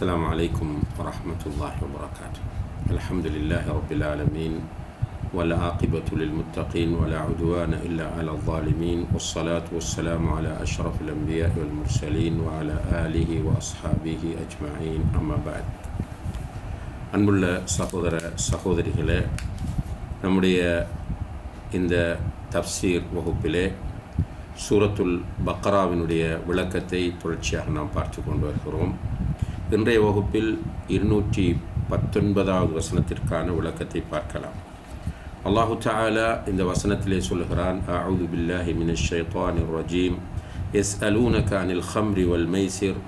السلام عليكم ورحمة الله وبركاته الحمد لله رب العالمين والعاقبة للمتقين ولا عدوان إلا على الظالمين والصلاة والسلام على أشرف الأنبياء والمرسلين وعلى آله وأصحابه أجمعين أما بعد அன்புள்ள சகோதர சகோதரிகளே நம்முடைய இந்த தப்சீர் வகுப்பிலே சூரத்துல் பக்ராவினுடைய விளக்கத்தை தொடர்ச்சியாக நாம் பார்த்து கொண்டு வருகிறோம் இன்றைய வகுப்பில் இருநூற்றி பத்தொன்பதாவது வசனத்திற்கான விளக்கத்தை பார்க்கலாம் அல்லாஹு தாலா இந்த வசனத்திலே சொல்கிறான் அவுது பில்லாஹி மின ஷைத்தான் ரஜீம் எஸ் அலூனக அனில் ஹம்ரி வல் மைசிர்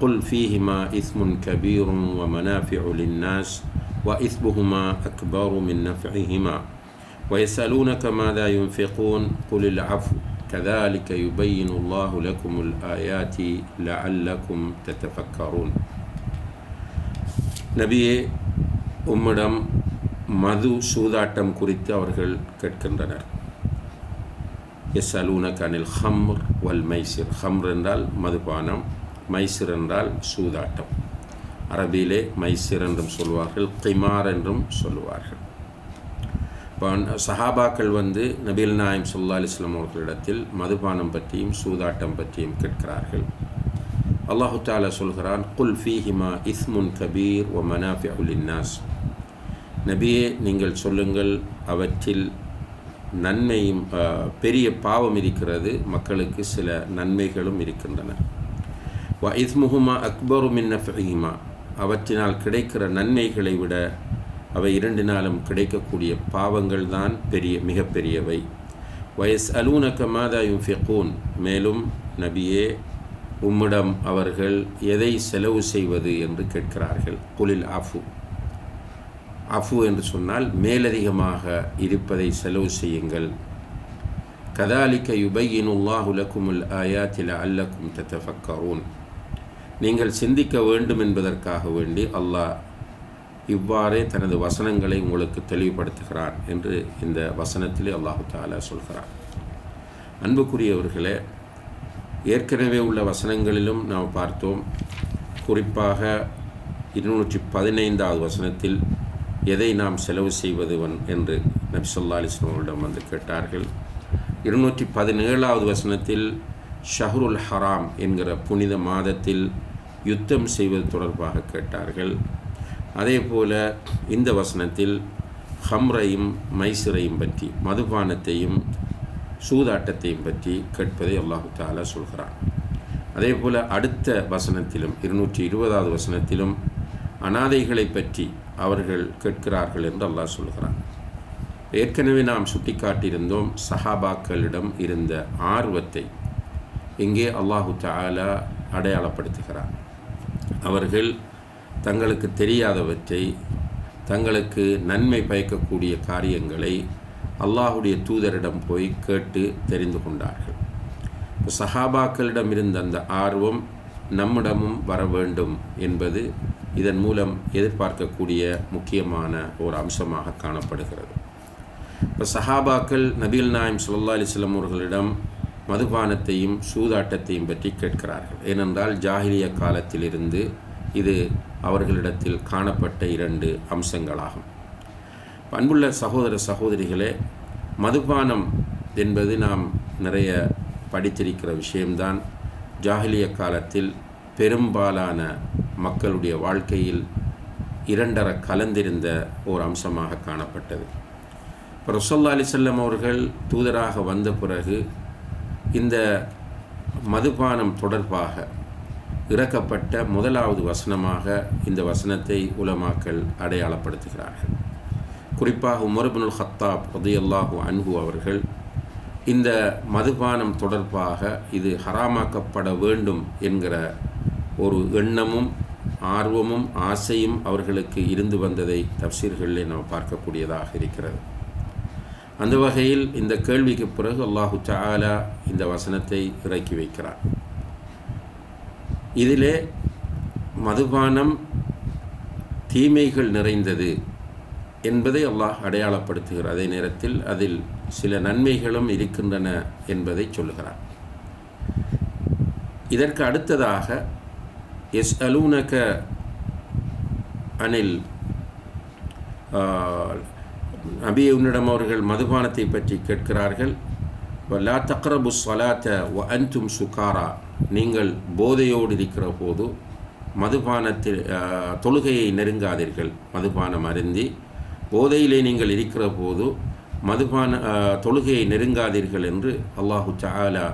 قل فيهما إثم كبير ومنافع للناس وإثمهما أكبر من نفعهما ويسألونك ماذا ينفقون قل العفو كذلك يبين الله لكم الآيات لعلكم تتفكرون நபியே உம்மிடம் மது சூதாட்டம் குறித்து அவர்கள் கேட்கின்றனர். எஸ் அலூனகானில் ஹம்ர் வல் மைசிர். ஹம்ர் என்றால் மதுபானம் மைசிர் என்றால் சூதாட்டம். அரபியிலே மைசிர் என்றும் சொல்வார்கள் கிமார் என்றும் சொல்லுவார்கள் இப்போ சஹாபாக்கள் வந்து நபீல் நாயம் சுல்லா அலிஸ்லாம் அவர்களிடத்தில் மதுபானம் பற்றியும் சூதாட்டம் பற்றியும் கேட்கிறார்கள். அல்லாஹு தாலா சொல்கிறான் குல் ஃபீஹிமா இஸ்முன் கபீர் ஒ மனாஃபி உலின்னாஸ் நபியே நீங்கள் சொல்லுங்கள் அவற்றில் நன்மையும் பெரிய பாவம் இருக்கிறது மக்களுக்கு சில நன்மைகளும் இருக்கின்றன. வ இஸ்முஹுமா அக்பரு மின் அவற்றினால் கிடைக்கிற நன்மைகளை விட அவை இரண்டினாலும் கிடைக்கக்கூடிய பாவங்கள் தான் பெரிய மிகப்பெரியவை. வயஸ் அலூனக்க மாதா யுஃபிகூன் மேலும் நபியே உம்மிடம் அவர்கள் எதை செலவு செய்வது என்று கேட்கிறார்கள். குலில் அஃபு. அஃபு என்று சொன்னால் மேலதிகமாக இருப்பதை செலவு செய்யுங்கள். கதாலிக்க யுபையினுல்லாஹு லக்குமுல் ஆயாத்தில அல்லக்கும் தத்தஃபக்கரூன். நீங்கள் சிந்திக்க வேண்டும் என்பதற்காக வேண்டி அல்லாஹ் இவ்வாறே தனது வசனங்களை உங்களுக்கு தெளிவுபடுத்துகிறான் என்று இந்த வசனத்திலே அல்லாஹு தாலா சொல்கிறார் அன்புக்குரியவர்களே ஏற்கனவே உள்ள வசனங்களிலும் நாம் பார்த்தோம். குறிப்பாக இருநூற்றி பதினைந்தாவது வசனத்தில் எதை நாம் செலவு செய்வதுவன்? என்று நபிசல்லா அலிஸ்லாமிடம் வந்து கேட்டார்கள். இருநூற்றி பதினேழாவது வசனத்தில் ஷஹருல் ஹராம் என்கிற புனித மாதத்தில் யுத்தம் செய்வது தொடர்பாக கேட்டார்கள். அதே போல இந்த வசனத்தில் ஹம்ரையும் மைசூரையும் பற்றி மதுபானத்தையும் சூதாட்டத்தையும் பற்றி கேட்பதை அல்லாஹு தாலா சொல்கிறான். அதே போல் அடுத்த வசனத்திலும் இருநூற்றி இருபதாவது வசனத்திலும் அனாதைகளை பற்றி அவர்கள் கேட்கிறார்கள் என்று அல்லாஹ் சொல்கிறான். ஏற்கனவே நாம் சுட்டிக்காட்டியிருந்தோம் சஹாபாக்களிடம் இருந்த ஆர்வத்தை இங்கே அல்லாஹு தாலா அடையாளப்படுத்துகிறார் அவர்கள் தங்களுக்கு தெரியாதவற்றை தங்களுக்கு நன்மை பயக்கக்கூடிய காரியங்களை அல்லாஹுடைய தூதரிடம் போய் கேட்டு தெரிந்து கொண்டார்கள். இப்போ சஹாபாக்களிடம் இருந்த அந்த ஆர்வம் நம்மிடமும் வர வேண்டும் என்பது இதன் மூலம் எதிர்பார்க்கக்கூடிய முக்கியமான ஒரு அம்சமாக காணப்படுகிறது. இப்போ சஹாபாக்கள் நபீல் நாயம் சுல்லா அலிஸ்லம் அவர்களிடம் மதுபானத்தையும் சூதாட்டத்தையும் பற்றி கேட்கிறார்கள். ஏனென்றால் ஜாகிலிய காலத்திலிருந்து இது அவர்களிடத்தில் காணப்பட்ட இரண்டு அம்சங்களாகும். அன்புள்ள சகோதர சகோதரிகளே மதுபானம் என்பது நாம் நிறைய படித்திருக்கிற விஷயம்தான். ஜாகிலிய காலத்தில் பெரும்பாலான மக்களுடைய வாழ்க்கையில் இரண்டர கலந்திருந்த ஒரு அம்சமாக காணப்பட்டது. இப்போ ரொசல்லா அலிசல்லம் அவர்கள் தூதராக வந்த பிறகு இந்த மதுபானம் தொடர்பாக இறக்கப்பட்ட முதலாவது வசனமாக இந்த வசனத்தை உலமாக்கல் அடையாளப்படுத்துகிறார்கள். குறிப்பாக உமர்புனுல் ஹத்தாப் ரதியல்லாஹு அன்ஹு அவர்கள் இந்த மதுபானம் தொடர்பாக இது ஹராமாக்கப்பட வேண்டும் என்கிற ஒரு எண்ணமும் ஆர்வமும் ஆசையும் அவர்களுக்கு இருந்து வந்ததை தப்சீர்களில் நாம் பார்க்கக்கூடியதாக இருக்கிறது. அந்த வகையில் இந்த கேள்விக்கு பிறகு அல்லாஹு சாலா இந்த வசனத்தை இறக்கி வைக்கிறார். இதிலே மதுபானம் தீமைகள் நிறைந்தது. என்பதை அல்லாஹ் அடையாளப்படுத்துகிறார். அதே நேரத்தில் அதில் சில நன்மைகளும் இருக்கின்றன என்பதை சொல்லுகிறார். இதற்கு அடுத்ததாக எஸ் அலூனக அனில் நபி உன்னிடம் அவர்கள் மதுபானத்தை பற்றி கேட்கிறார்கள். லா தக்ரபு சலாத்த வ அன்தும் சுகாரா. நீங்கள் போதையோடு இருக்கிற போது மதுபானத்தில் தொழுகையை நெருங்காதீர்கள். மதுபானம் அருந்தி போதையிலே நீங்கள் இருக்கிற போது மதுபான தொழுகையை நெருங்காதீர்கள் என்று அல்லாஹு சாலா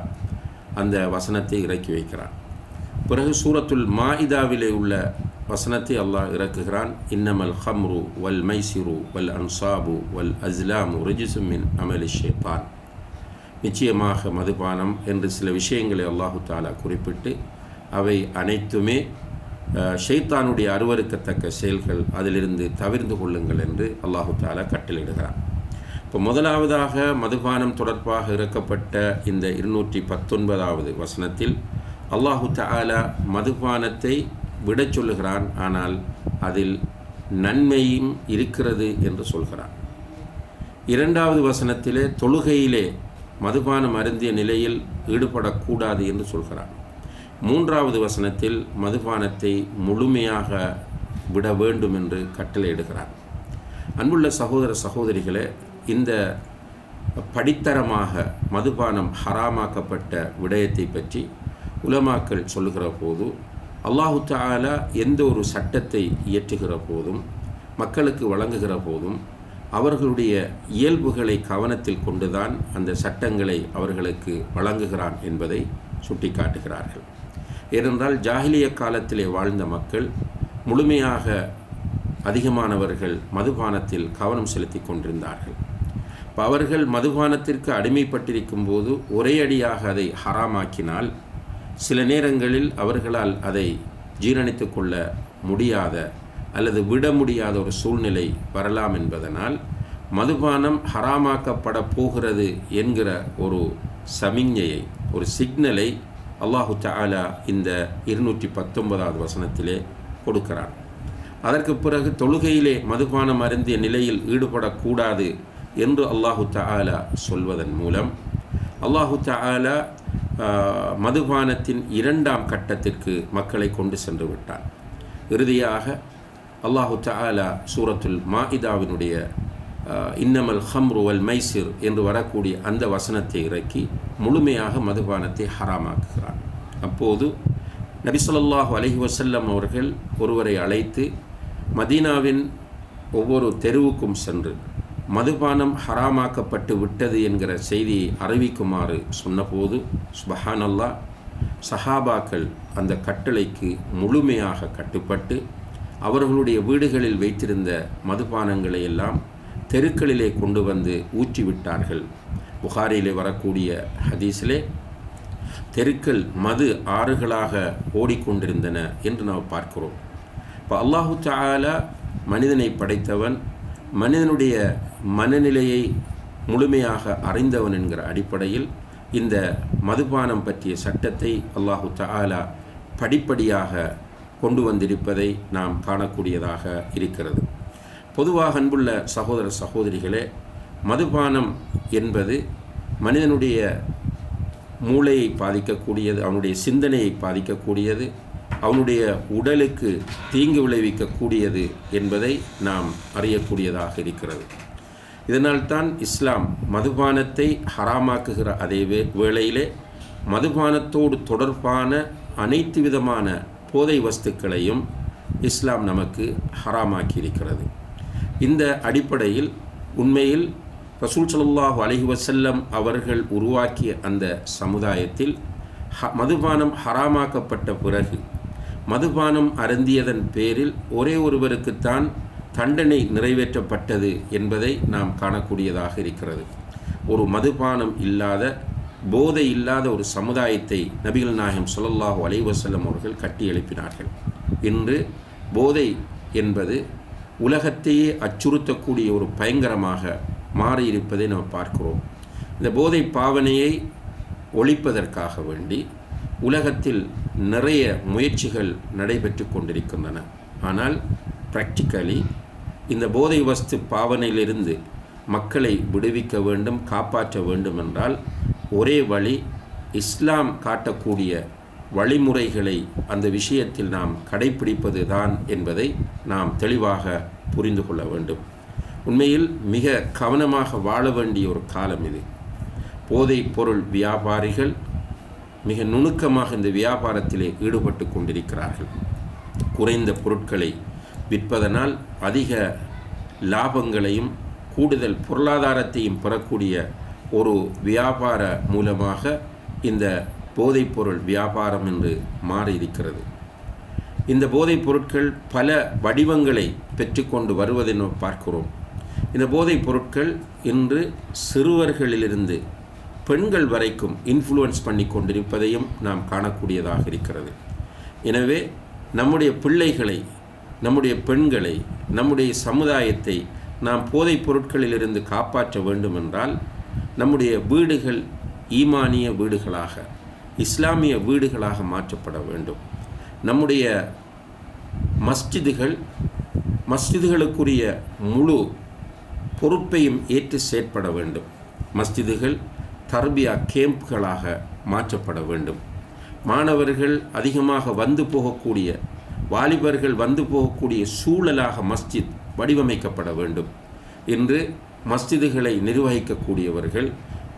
அந்த வசனத்தை இறக்கி வைக்கிறான். பிறகு சூரத்துல் மாஹிதாவிலே உள்ள வசனத்தை அல்லாஹ் இறக்குகிறான். இன்னமல் ஹம்ரு வல் மைசிரு வல் அன்சாபு வல் அஸ்லாமு ரிஜிசுமின் அமலி ஷேபான் நிச்சயமாக மதுபானம் என்று சில விஷயங்களை அல்லாஹு தாலா குறிப்பிட்டு அவை அனைத்துமே ஷெய்தானுடைய அருவறுக்கத்தக்க செயல்கள் அதிலிருந்து தவிர்ந்து கொள்ளுங்கள் என்று அல்லாஹு தாலா கட்டளையிடுகிறான். இப்போ முதலாவதாக மதுபானம் தொடர்பாக இறக்கப்பட்ட இந்த இருநூற்றி பத்தொன்பதாவது வசனத்தில் அல்லாஹு தாலா மதுபானத்தை விடச் சொல்லுகிறான் ஆனால் அதில் நன்மையும் இருக்கிறது என்று சொல்கிறான். இரண்டாவது வசனத்திலே தொழுகையிலே மதுபானம் அருந்திய நிலையில் ஈடுபடக்கூடாது என்று சொல்கிறான். மூன்றாவது வசனத்தில் மதுபானத்தை முழுமையாக விட வேண்டும் என்று கட்டளையிடுகிறார் அன்புள்ள சகோதர சகோதரிகளே இந்த படித்தரமாக மதுபானம் ஹராமாக்கப்பட்ட விடயத்தை பற்றி உலமாக்கள் சொல்லுகிற போது அல்லாஹு தாலா எந்த ஒரு சட்டத்தை இயற்றுகிற போதும் மக்களுக்கு வழங்குகிற போதும் அவர்களுடைய இயல்புகளை கவனத்தில் கொண்டுதான் அந்த சட்டங்களை அவர்களுக்கு வழங்குகிறான் என்பதை சுட்டிக்காட்டுகிறார்கள். ஏனென்றால் ஜாகிலிய காலத்திலே வாழ்ந்த மக்கள் முழுமையாக அதிகமானவர்கள் மதுபானத்தில் கவனம் செலுத்தி கொண்டிருந்தார்கள். இப்போ அவர்கள் மதுபானத்திற்கு அடிமைப்பட்டிருக்கும் போது ஒரே அடியாக அதை ஹராமாக்கினால் சில நேரங்களில் அவர்களால் அதை ஜீரணித்து கொள்ள முடியாத அல்லது விட முடியாத ஒரு சூழ்நிலை வரலாம் என்பதனால் மதுபானம் ஹராமாக்கப்பட போகிறது என்கிற ஒரு சமிஞ்ஞையை ஒரு சிக்னலை அல்லாஹு தாலா இந்த இருநூற்றி பத்தொன்பதாவது வசனத்திலே கொடுக்கிறான். அதற்கு பிறகு தொழுகையிலே மதுபானம் அருந்திய நிலையில் ஈடுபடக்கூடாது என்று அல்லாஹு தாலா சொல்வதன் மூலம் அல்லாஹு தாலா மதுபானத்தின் இரண்டாம் கட்டத்திற்கு மக்களை கொண்டு சென்று விட்டான். இறுதியாக அல்லாஹு தாலா சூரத்துல் மாஹிதாவினுடைய இன்னமல் ஹம்ரு வல் மைசிர் என்று வரக்கூடிய அந்த வசனத்தை இறக்கி முழுமையாக மதுபானத்தை ஹராமாக்குகிறான் அப்போது நபிசல்லாஹு அலஹி வசல்லம் அவர்கள் ஒருவரை அழைத்து மதீனாவின் ஒவ்வொரு தெருவுக்கும் சென்று மதுபானம் ஹராமாக்கப்பட்டு விட்டது என்கிற செய்தியை அறிவிக்குமாறு சொன்னபோது சுபஹானல்லா சஹாபாக்கள் அந்த கட்டளைக்கு முழுமையாக கட்டுப்பட்டு அவர்களுடைய வீடுகளில் வைத்திருந்த மதுபானங்களை எல்லாம் தெருக்களிலே கொண்டு வந்து ஊற்றிவிட்டார்கள். புகாரிலே வரக்கூடிய ஹதீஸிலே தெருக்கள் மது ஆறுகளாக ஓடிக்கொண்டிருந்தன என்று நாம் பார்க்கிறோம். இப்போ அல்லாஹு தாலா மனிதனை படைத்தவன் மனிதனுடைய மனநிலையை முழுமையாக அறிந்தவன் என்கிற அடிப்படையில் இந்த மதுபானம் பற்றிய சட்டத்தை அல்லாஹு தாலா படிப்படியாக கொண்டு வந்திருப்பதை நாம் காணக்கூடியதாக இருக்கிறது. பொதுவாக அன்புள்ள சகோதர சகோதரிகளே மதுபானம் என்பது மனிதனுடைய மூளையை பாதிக்கக்கூடியது அவனுடைய சிந்தனையை பாதிக்கக்கூடியது அவனுடைய உடலுக்கு தீங்கு விளைவிக்கக்கூடியது என்பதை நாம் அறியக்கூடியதாக இருக்கிறது. இதனால்தான் இஸ்லாம் மதுபானத்தை ஹராமாக்குகிற அதே வே வேளையிலே மதுபானத்தோடு தொடர்பான அனைத்து விதமான போதை வஸ்துக்களையும் இஸ்லாம் நமக்கு ஹராமாக்கி இருக்கிறது இந்த அடிப்படையில் உண்மையில் ரசூல் சலுல்லாஹு அலஹி வசல்லம் அவர்கள் உருவாக்கிய அந்த சமுதாயத்தில் ஹ மதுபானம் ஹராமாக்கப்பட்ட பிறகு மதுபானம் அருந்தியதன் பேரில் ஒரே ஒருவருக்குத்தான் தண்டனை நிறைவேற்றப்பட்டது என்பதை நாம் காணக்கூடியதாக இருக்கிறது. ஒரு மதுபானம் இல்லாத போதை இல்லாத ஒரு சமுதாயத்தை நபிகள் நாயகம் சொல்லல்லாஹு அலைவசல்லம் அவர்கள் கட்டி எழுப்பினார்கள். இன்று போதை என்பது உலகத்தையே அச்சுறுத்தக்கூடிய ஒரு பயங்கரமாக மாறியிருப்பதை நாம் பார்க்கிறோம். இந்த போதை பாவனையை ஒழிப்பதற்காக வேண்டி உலகத்தில் நிறைய முயற்சிகள் நடைபெற்று கொண்டிருக்கின்றன. ஆனால் ப்ராக்டிக்கலி இந்த போதை வஸ்து பாவனையிலிருந்து மக்களை விடுவிக்க வேண்டும் காப்பாற்ற வேண்டும் என்றால் ஒரே வழி இஸ்லாம் காட்டக்கூடிய வழிமுறைகளை அந்த விஷயத்தில் நாம் கடைப்பிடிப்பது தான் என்பதை நாம் தெளிவாக புரிந்து கொள்ள வேண்டும். உண்மையில் மிக கவனமாக வாழ வேண்டிய ஒரு காலம் இது. போதைப் பொருள் வியாபாரிகள் மிக நுணுக்கமாக இந்த வியாபாரத்திலே ஈடுபட்டு கொண்டிருக்கிறார்கள். குறைந்த பொருட்களை விற்பதனால் அதிக லாபங்களையும் கூடுதல் பொருளாதாரத்தையும் பெறக்கூடிய ஒரு வியாபார மூலமாக இந்த போதைப்பொருள் வியாபாரம் என்று மாறியிருக்கிறது. இந்த போதைப் பொருட்கள் பல வடிவங்களை பெற்றுக்கொண்டு வருவதை நாம் பார்க்கிறோம். இந்த போதைப் பொருட்கள் இன்று சிறுவர்களிலிருந்து பெண்கள் வரைக்கும் இன்ஃப்ளூயன்ஸ் பண்ணி கொண்டிருப்பதையும் நாம் காணக்கூடியதாக இருக்கிறது. எனவே நம்முடைய பிள்ளைகளை நம்முடைய பெண்களை நம்முடைய சமுதாயத்தை நாம் போதைப் பொருட்களிலிருந்து காப்பாற்ற வேண்டுமென்றால் நம்முடைய வீடுகள் ஈமானிய வீடுகளாக இஸ்லாமிய வீடுகளாக மாற்றப்பட வேண்டும். நம்முடைய மஸ்ஜிதுகள் மஸ்ஜிதுகளுக்குரிய முழு பொறுப்பையும் ஏற்று செயற்பட வேண்டும். மஸ்ஜிதுகள் தர்பியா கேம்ப்களாக மாற்றப்பட வேண்டும். மாணவர்கள் அதிகமாக வந்து போகக்கூடிய வாலிபர்கள் வந்து போகக்கூடிய சூழலாக மஸ்ஜித் வடிவமைக்கப்பட வேண்டும். இன்று மஸ்ஜிதுகளை நிர்வகிக்கக்கூடியவர்கள்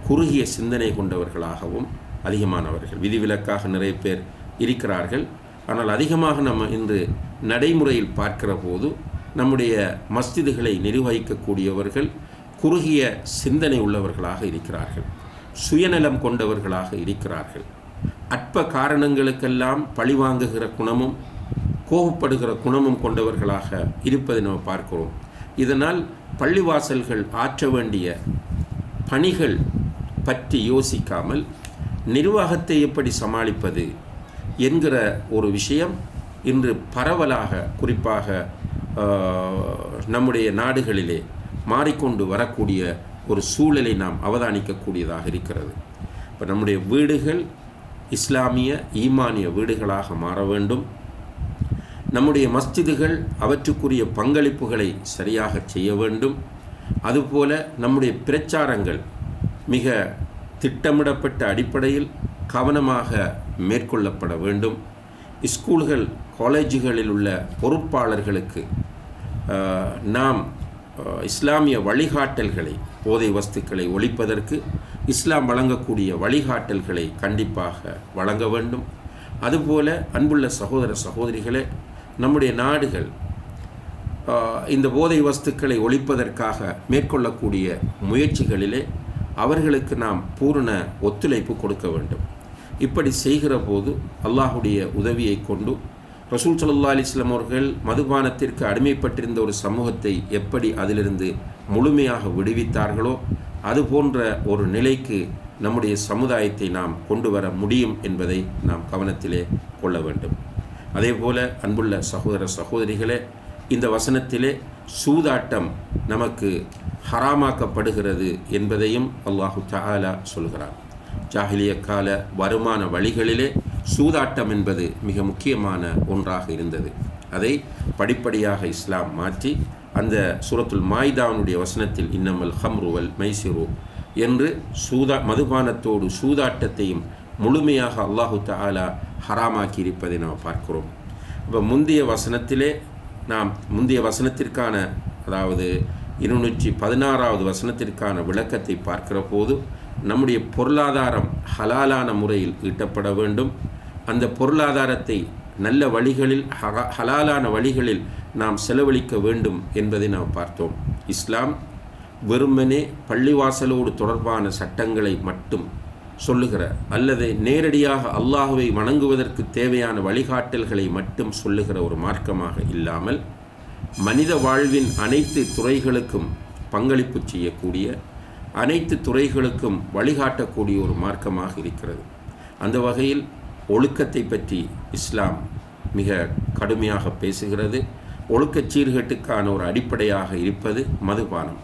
குறுகிய சிந்தனை கொண்டவர்களாகவும் அதிகமானவர்கள். விதிவிலக்காக நிறைய பேர் இருக்கிறார்கள். ஆனால் அதிகமாக நம்ம இன்று நடைமுறையில் பார்க்கிற போது நம்முடைய மஸ்ஜிதுகளை நிர்வகிக்கக்கூடியவர்கள் குறுகிய சிந்தனை உள்ளவர்களாக இருக்கிறார்கள். சுயநலம் கொண்டவர்களாக இருக்கிறார்கள். அற்ப காரணங்களுக்கெல்லாம் பழிவாங்குகிற குணமும் கோபப்படுகிற குணமும் கொண்டவர்களாக இருப்பதை நம்ம பார்க்கிறோம். இதனால் பள்ளிவாசல்கள் ஆற்ற வேண்டிய பணிகள் பற்றி யோசிக்காமல் நிர்வாகத்தை எப்படி சமாளிப்பது என்கிற ஒரு விஷயம் இன்று பரவலாக குறிப்பாக நம்முடைய நாடுகளிலே மாறிக்கொண்டு வரக்கூடிய ஒரு சூழலை நாம் அவதானிக்கக்கூடியதாக இருக்கிறது. இப்போ நம்முடைய வீடுகள் இஸ்லாமிய ஈமானிய வீடுகளாக மாற வேண்டும். நம்முடைய மஸ்ஜிதுகள் அவற்றுக்குரிய பங்களிப்புகளை சரியாக செய்ய வேண்டும். அதுபோல நம்முடைய பிரச்சாரங்கள் மிக திட்டமிடப்பட்ட அடிப்படையில் கவனமாக மேற்கொள்ளப்பட வேண்டும். ஸ்கூல்கள் காலேஜுகளில் உள்ள பொறுப்பாளர்களுக்கு நாம் இஸ்லாமிய வழிகாட்டல்களை போதை வஸ்துக்களை ஒழிப்பதற்கு இஸ்லாம் வழங்கக்கூடிய வழிகாட்டல்களை கண்டிப்பாக வழங்க வேண்டும். அதுபோல அன்புள்ள சகோதர சகோதரிகளே நம்முடைய நாடுகள் இந்த போதை வஸ்துக்களை ஒழிப்பதற்காக மேற்கொள்ளக்கூடிய முயற்சிகளிலே அவர்களுக்கு நாம் பூரண ஒத்துழைப்பு கொடுக்க வேண்டும். இப்படி செய்கிற போது அல்லாஹுடைய உதவியை கொண்டு ரசூல் சல்லா அலிஸ்லாம் அவர்கள் மதுபானத்திற்கு அடிமைப்பட்டிருந்த ஒரு சமூகத்தை எப்படி அதிலிருந்து முழுமையாக விடுவித்தார்களோ அது போன்ற ஒரு நிலைக்கு நம்முடைய சமுதாயத்தை நாம் கொண்டு வர முடியும் என்பதை நாம் கவனத்திலே கொள்ள வேண்டும். அதே போல அன்புள்ள சகோதர சகோதரிகளே இந்த வசனத்திலே சூதாட்டம் நமக்கு ஹராமாக்கப்படுகிறது என்பதையும் அல்லாஹு தாலா சொல்கிறார் ஜாகிலிய கால வருமான வழிகளிலே சூதாட்டம் என்பது மிக முக்கியமான ஒன்றாக இருந்தது. அதை படிப்படியாக இஸ்லாம் மாற்றி அந்த சூரத்துல் மாய்தாவனுடைய வசனத்தில் இன்னமல் ஹம்ருவல் மைசிரு என்று சூதா மதுபானத்தோடு சூதாட்டத்தையும் முழுமையாக அல்லாஹு தாலா ஹராமாக்கி இருப்பதை நாம் பார்க்கிறோம். இப்போ முந்தைய வசனத்திலே நாம் முந்தைய வசனத்திற்கான அதாவது இருநூற்றி பதினாறாவது வசனத்திற்கான விளக்கத்தை பார்க்கிற போது நம்முடைய பொருளாதாரம் ஹலாலான முறையில் ஈட்டப்பட வேண்டும். அந்த பொருளாதாரத்தை நல்ல வழிகளில் ஹலாலான வழிகளில் நாம் செலவழிக்க வேண்டும் என்பதை நாம் பார்த்தோம். இஸ்லாம் வெறுமனே பள்ளிவாசலோடு தொடர்பான சட்டங்களை மட்டும் சொல்லுகிற அல்லது நேரடியாக அல்லாஹுவை வணங்குவதற்கு தேவையான வழிகாட்டல்களை மட்டும் சொல்லுகிற ஒரு மார்க்கமாக இல்லாமல் மனித வாழ்வின் அனைத்து துறைகளுக்கும் பங்களிப்பு செய்யக்கூடிய அனைத்து துறைகளுக்கும் வழிகாட்டக்கூடிய ஒரு மார்க்கமாக இருக்கிறது. அந்த வகையில் ஒழுக்கத்தை பற்றி இஸ்லாம் மிக கடுமையாக பேசுகிறது. ஒழுக்கச் சீர்கேட்டுக்கான ஒரு அடிப்படையாக இருப்பது மதுபானம்.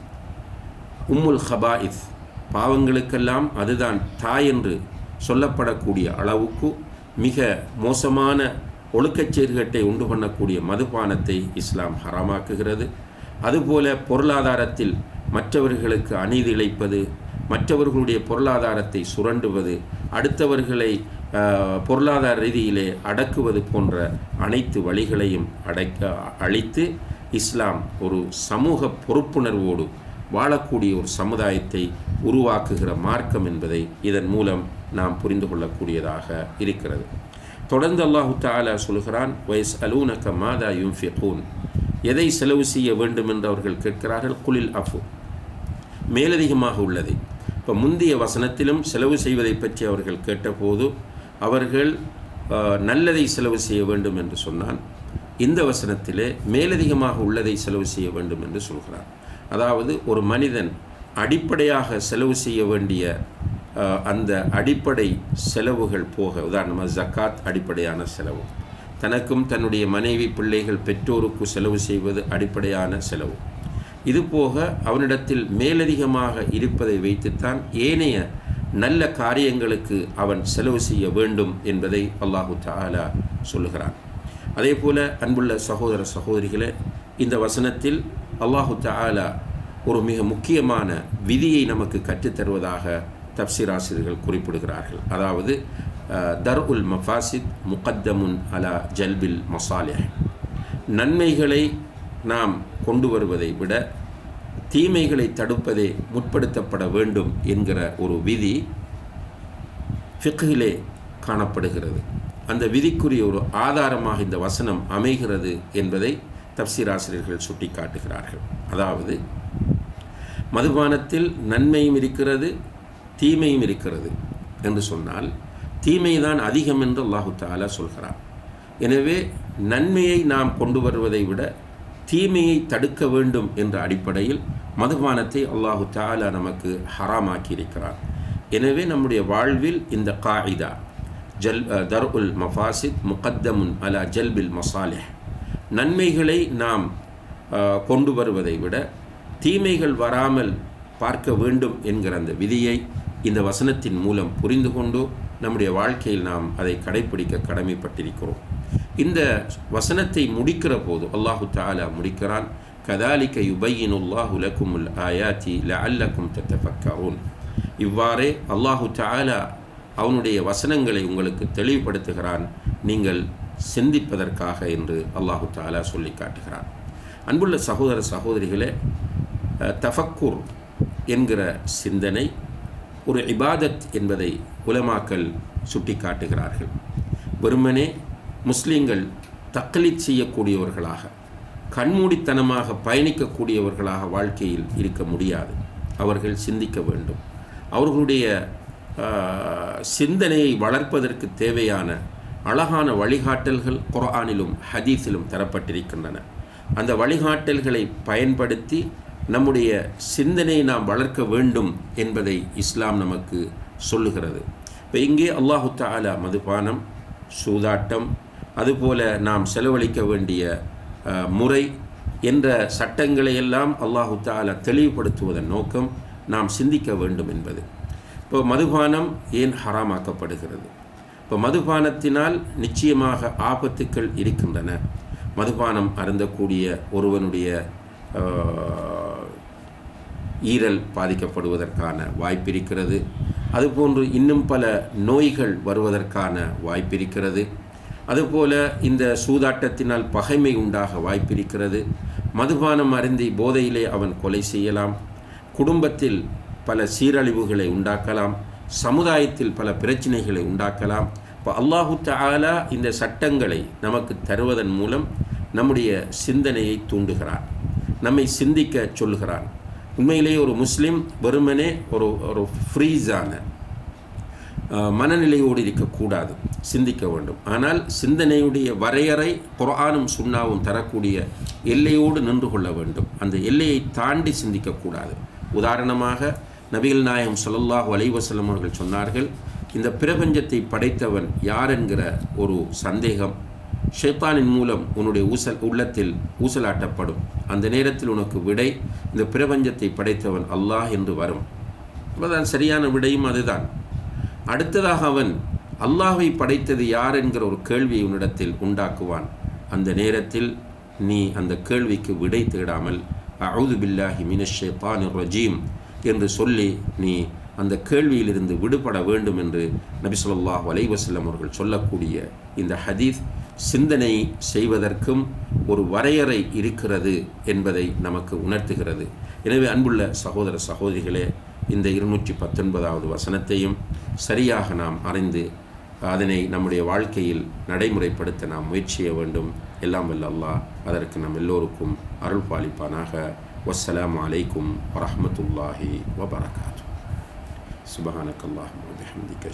உம்முல் ஹபாயித் பாவங்களுக்கெல்லாம் அதுதான் தாய் என்று சொல்லப்படக்கூடிய அளவுக்கு மிக மோசமான ஒழுக்கச் சீர்கேட்டை உண்டு பண்ணக்கூடிய மதுபானத்தை இஸ்லாம் ஹராமாக்குகிறது. அதுபோல பொருளாதாரத்தில் மற்றவர்களுக்கு அநீதி இழைப்பது மற்றவர்களுடைய பொருளாதாரத்தை சுரண்டுவது அடுத்தவர்களை பொருளாதார ரீதியிலே அடக்குவது போன்ற அனைத்து வழிகளையும் அடைக்க அழித்து இஸ்லாம் ஒரு சமூக பொறுப்புணர்வோடு வாழக்கூடிய ஒரு சமுதாயத்தை உருவாக்குகிற மார்க்கம் என்பதை இதன் மூலம் நாம் புரிந்து கொள்ளக்கூடியதாக இருக்கிறது. தொடர்ந்து அல்லாஹு தாலா சொல்கிறான் வயஸ் அலூனக மாதா யுன்ஃபிகூன். எதை செலவு செய்ய வேண்டும் என்று அவர்கள் கேட்கிறார்கள்? குலில் அஃபு. மேலதிகமாக உள்ளது. இப்போ முந்தைய வசனத்திலும் செலவு செய்வதை பற்றி அவர்கள் கேட்டபோது அவர்கள் நல்லதை செலவு செய்ய வேண்டும் என்று சொன்னான். இந்த வசனத்திலே மேலதிகமாக உள்ளதை செலவு செய்ய வேண்டும் என்று சொல்கிறார் அதாவது ஒரு மனிதன் அடிப்படையாக செலவு செய்ய வேண்டிய அந்த அடிப்படை செலவுகள் போக உதாரணமாக ஜக்காத் அடிப்படையான செலவு. தனக்கும் தன்னுடைய மனைவி பிள்ளைகள் பெற்றோருக்கு செலவு செய்வது அடிப்படையான செலவு. இது போக அவனிடத்தில் மேலதிகமாக இருப்பதை வைத்துத்தான் ஏனைய நல்ல காரியங்களுக்கு அவன் செலவு செய்ய வேண்டும் என்பதை அல்லாஹு தாலா சொல்லுகிறான். அதே போல அன்புள்ள சகோதர சகோதரிகளே இந்த வசனத்தில் அல்லாஹு தாலா ஒரு மிக முக்கியமான விதியை நமக்கு கற்றுத்தருவதாக தப்சீராசிரியர்கள் குறிப்பிடுகிறார்கள். அதாவது தர் உல் மஃபாசித் முகத்தமுன் அலா ஜல்பில் மசாலிஹ். நன்மைகளை நாம் கொண்டு வருவதை விட தீமைகளை தடுப்பதே முற்படுத்தப்பட வேண்டும் என்கிற ஒரு விதி ஃபிக்கிலே காணப்படுகிறது. அந்த விதிக்குரிய ஒரு ஆதாரமாக இந்த வசனம் அமைகிறது என்பதை தப்சீராசிரியர்கள் சுட்டிக்காட்டுகிறார்கள். அதாவது மதுபானத்தில் நன்மையும் இருக்கிறது தீமையும் இருக்கிறது என்று சொன்னால் தீமைதான் அதிகம் என்று அல்லாஹு தாலா சொல்கிறார் எனவே நன்மையை நாம் கொண்டு வருவதை விட தீமையை தடுக்க வேண்டும் என்ற அடிப்படையில் மதுபானத்தை அல்லாஹு தாலா நமக்கு ஹராமாக்கி இருக்கிறார் எனவே நம்முடைய வாழ்வில் இந்த காயிதா ஜல் தர் உல் மஃபாசித் முகத்தமுன் அலா ஜல்பில் மசாலிஹ். நன்மைகளை நாம் கொண்டு வருவதை விட தீமைகள் வராமல் பார்க்க வேண்டும் என்கிற அந்த விதியை இந்த வசனத்தின் மூலம் புரிந்து கொண்டு நம்முடைய வாழ்க்கையில் நாம் அதை கடைப்பிடிக்க கடமைப்பட்டிருக்கிறோம். இந்த வசனத்தை முடிக்கிற போது அல்லாஹு தாலா முடிக்கிறான் கதாலிக்க யுபையின் யுபையினுல்லாஹு லக்குமுல் ஆயாத்தி லஅல்லக்கும் தத்தஃபக்கரூன். இவ்வாறே அல்லாஹு தாலா அவனுடைய வசனங்களை உங்களுக்கு தெளிவுபடுத்துகிறான் நீங்கள் சிந்திப்பதற்காக என்று அல்லாஹு தாலா சொல்லி காட்டுகிறான். அன்புள்ள சகோதர சகோதரிகளே தஃபக்கூர் என்கிற சிந்தனை ஒரு இபாதத் என்பதை உலமாக்கல் சுட்டி காட்டுகிறார்கள் வெறுமனே முஸ்லீம்கள் தக்லீத் செய்யக்கூடியவர்களாக கண்மூடித்தனமாக பயணிக்கக்கூடியவர்களாக வாழ்க்கையில் இருக்க முடியாது. அவர்கள் சிந்திக்க வேண்டும். அவர்களுடைய சிந்தனையை வளர்ப்பதற்கு தேவையான அழகான வழிகாட்டல்கள் குரானிலும் ஹதீஸிலும் தரப்பட்டிருக்கின்றன. அந்த வழிகாட்டல்களை பயன்படுத்தி நம்முடைய சிந்தனையை நாம் வளர்க்க வேண்டும் என்பதை இஸ்லாம் நமக்கு சொல்லுகிறது. இப்போ இங்கே அல்லாஹு தாலா மதுபானம் சூதாட்டம் அதுபோல நாம் செலவழிக்க வேண்டிய முறை என்ற சட்டங்களை எல்லாம் அல்லாஹு தாலா தெளிவுபடுத்துவதன் நோக்கம் நாம் சிந்திக்க வேண்டும் என்பது. இப்போ மதுபானம் ஏன் ஹராமாக்கப்படுகிறது? இப்போ மதுபானத்தினால் நிச்சயமாக ஆபத்துக்கள் இருக்கின்றன. மதுபானம் அருந்தக்கூடிய ஒருவனுடைய ஈரல் பாதிக்கப்படுவதற்கான வாய்ப்பிருக்கிறது. அதுபோன்று இன்னும் பல நோய்கள் வருவதற்கான வாய்ப்பிருக்கிறது. அதுபோல இந்த சூதாட்டத்தினால் பகைமை உண்டாக வாய்ப்பிருக்கிறது. மதுபானம் அருந்தி போதையிலே அவன் கொலை செய்யலாம். குடும்பத்தில் பல சீரழிவுகளை உண்டாக்கலாம். சமுதாயத்தில் பல பிரச்சனைகளை உண்டாக்கலாம். இப்போ அல்லாஹு தாலா இந்த சட்டங்களை நமக்கு தருவதன் மூலம் நம்முடைய சிந்தனையை தூண்டுகிறான். நம்மை சிந்திக்க சொல்லுகிறான். உண்மையிலேயே ஒரு முஸ்லீம் வெறுமனே ஒரு ஒரு ஃப்ரீஸான மனநிலையோடு இருக்கக்கூடாது. சிந்திக்க வேண்டும். ஆனால் சிந்தனையுடைய வரையறை குரானும் சுண்ணாவும் தரக்கூடிய எல்லையோடு நின்று கொள்ள வேண்டும். அந்த எல்லையை தாண்டி சிந்திக்கக்கூடாது. உதாரணமாக நபிகள் நாயகம் சொல்லல்லாஹ் அலைஹி அவர்கள் சொன்னார்கள் இந்த பிரபஞ்சத்தை படைத்தவன் யார் என்கிற ஒரு சந்தேகம் ஷைத்தானின் மூலம் உன்னுடைய ஊசல் உள்ளத்தில் ஊசலாட்டப்படும். அந்த நேரத்தில் உனக்கு விடை இந்த பிரபஞ்சத்தை படைத்தவன் அல்லாஹ் என்று வரும். அப்பதான் சரியான விடையும் அதுதான். அடுத்ததாக அவன் அல்லாஹை படைத்தது யார் என்கிற ஒரு கேள்வியை உன்னிடத்தில் உண்டாக்குவான். அந்த நேரத்தில் நீ அந்த கேள்விக்கு விடை தேடாமல் அவுது பில்லாஹி மினஷ் ரஜீம் என்று சொல்லி நீ அந்த கேள்வியிலிருந்து விடுபட வேண்டும் என்று நபி சொல்லாஹ் வலைவசல்லம் அவர்கள் சொல்லக்கூடிய இந்த ஹதீஸ் சிந்தனை செய்வதற்கும் ஒரு வரையறை இருக்கிறது என்பதை நமக்கு உணர்த்துகிறது. எனவே அன்புள்ள சகோதர சகோதரிகளே இந்த இருநூற்றி பத்தொன்பதாவது வசனத்தையும் சரியாக நாம் அறிந்து அதனை நம்முடைய வாழ்க்கையில் நடைமுறைப்படுத்த நாம் முயற்சிய வேண்டும். எல்லாம் வல்ல அதற்கு நம் எல்லோருக்கும் அருள் பாலிப்பானாக. வசலாம் அலைக்கும் வரமத்துல்லாஹி வபரகாத்து சுபஹானக்கல்லாஹ் வபிஹம்திக